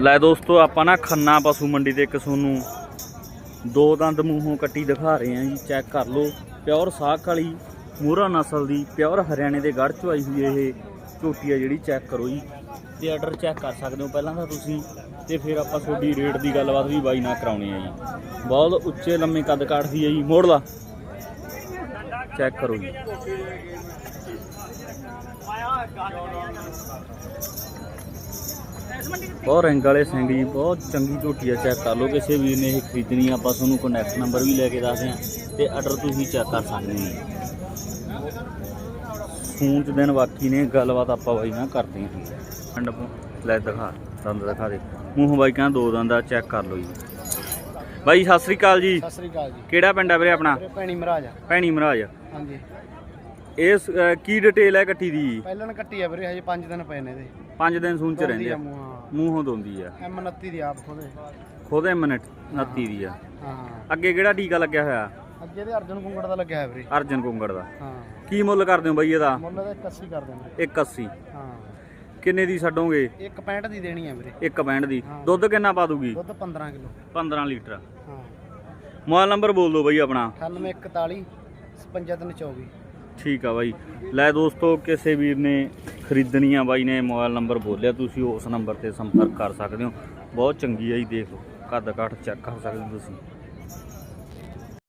ਲੈ ਦੋਸਤੋ, ਆਪਾਂ ਨਾ ਖੰਨਾ ਪਸ਼ੂ ਮੰਡੀ ਤੇ ਇੱਕ ਤੁਹਾਨੂੰ ਦੋ ਦੰਦ ਮੂੰਹੋਂ ਕੱਟੀ ਦਿਖਾ ਰਹੇ ਹਾਂ ਜੀ। ਚੈੱਕ ਕਰ ਲਓ, ਪਿਓਰ ਸਾਖ ਵਾਲੀ ਮੂਰਾ ਨਸਲ ਦੀ, ਪਿਓਰ ਹਰਿਆਣੇ ਦੇ ਗੜ੍ਹ ਚੋਂ ਆਈ ਹੋਈ ਇਹ ਝੋਟੀ ਆ ਜਿਹੜੀ, ਚੈੱਕ ਕਰੋ ਜੀ। ਤੇ ਆਰਡਰ ਚੈੱਕ ਕਰ ਸਕਦੇ ਹੋ ਪਹਿਲਾਂ ਤਾਂ ਤੁਸੀਂ, ਤੇ ਫਿਰ ਆਪਾਂ ਤੁਹਾਡੀ ਰੇਟ ਦੀ ਗੱਲਬਾਤ ਵੀ ਬਾਈ ਨਾ ਕਰਾਉਣੀ ਹੈ ਜੀ। ਬਹੁਤ ਉੱਚੇ ਲੰਮੇ ਕੱਦ ਕਾਟਦੀ ਹੈ ਜੀ ਮੋੜ ਲਾ ਚੈੱਕ ਕਰੋ ਜੀ। ਬਹੁਤ ਰੰਗ ਵਾਲੇ ਸਿੰਘ ਜੀ ਬਹੁਤ ਚੰਗੀ ਝੋਟੀ ਆ ਚੈੱਕ ਕਰ ਲਓ ਕਿਸੇ ਵੀਰ ਨੇ ਇਹ ਖਰੀਦਣੀ ਆ, ਆਪਾਂ ਤੁਹਾਨੂੰ ਕਨੈਕਟ ਨੰਬਰ ਵੀ ਲੈ ਕੇ ਦੱਸਦੇ ਆ ਤੇ ਆਰਡਰ ਤੁਸੀਂ ਚੈੱਕ ਕਰ ਸਕਦੇ ਹੋ। ਸੂਚ ਦਿਨ ਬਾਕੀ ਨੇ ਗੱਲਬਾਤ ਆਪਾਂ ਬਾਈ ਨਾਲ ਕਰਦੇ ਹਾਂ ਐਂਡ ਲੈ ਦਿਖਾ ਦੰਦ ਦਿਖਾ ਦੇ। ਮੂੰਹ ਬਾਈ ਕਹਿੰਦਾ ਦੋ ਦੰਦ ਆ ਚੈੱਕ ਕਰ ਲਓ ਜੀ। ਬਾਈ ਸਤਿ ਸ੍ਰੀ ਅਕਾਲ ਜੀ। ਸਤਿ ਸ੍ਰੀ ਅਕਾਲ ਜੀ। ਕਿਹੜਾ ਪਿੰਡ ਆ ਵੀਰੇ ਆਪਣਾ? ਭੈਣੀ ਮਹਾਰਾਜ। ਭੈਣੀ ਮਹਾਰਾਜ ਹਾਂਜੀ। ਇਹ ਸ- ਅਹ ਕੀ ਡਿਟੇਲ ਹੈ ਕੱਟੀ ਦੀ? ਪਹਿਲਾਂ ਕੱਟੀ ਆ ਵੀਰੇ ਹਜੇ 5 ਦਿਨ ਪਏ ਨੇ ਇਹਦੇ। 5 ਦਿਨ ਸੂਨ ਚ ਰਹਿੰਦੇ ਆ। ਮੂੰਹ ਦੋਂਦੀ ਆ। ਐਮ 29 ਦੀ ਆਪ ਖੋਦੇ। ਖੁਦ ਮਿੰਟ 29 ਦੀ ਆ। ਹਾਂ। ਅੱਗੇ ਕਿਹੜਾ ਟੀਕਾ ਲੱਗਿਆ ਹੋਇਆ? ਅੱਗੇ ਦੇ ਅਰਜਨ ਕੁੰਗੜ ਦਾ ਲੱਗਿਆ ਹੈ ਵੀਰੇ। ਅਰਜਨ ਕੁੰਗੜ ਦਾ। ਹਾਂ। ਕੀ ਮੁੱਲ ਕਰਦੇ ਹੋ ਬਾਈ ਇਹਦਾ? ਮੁੱਲ ਦਾ 81 ਕਰ ਦੇਣਾ 180 ਹਾਂ। ਕਿੰਨੇ ਦੀ ਛੱਡੋਗੇ? ਇੱਕ 65 ਦੀ ਦੇਣੀ ਆ ਵੀਰੇ। ਇੱਕ ਬੈਂਡ ਦੀ। ਹਾਂ। ਦੁੱਧ ਕਿੰਨਾ ਪਾ ਦੂਗੀ? ਦੁੱਧ 15 ਕਿਲੋ। 15 ਲੀਟਰ। ਹਾਂ। ਮੋਬਾਈਲ ਨੰਬਰ ਬੋਲ ਦਿਓ ਬਾਈ ਆਪਣਾ। 9841 55324 ਠੀਕ ਆ ਬਾਈ। ਲੈ ਦੋਸਤੋ, ਕਿਸੇ ਵੀਰ ਨੇ ਖਰੀਦਣੀ ਆ ਬਾਈ ਨੇ ਮੋਬਾਈਲ ਨੰਬਰ ਬੋਲਿਆ, ਤੁਸੀਂ ਉਸ ਨੰਬਰ ਤੇ ਸੰਪਰਕ ਕਰ ਸਕਦੇ ਹੋ। ਬਹੁਤ ਚੰਗੀ ਆ ਜੀ, ਦੇਖ ਲਓ। ਕੱਦ ਕਾਠ ਚੈੱਕ ਕਰ ਸਕਦੇ ਹੋ ਤੁਸੀਂ।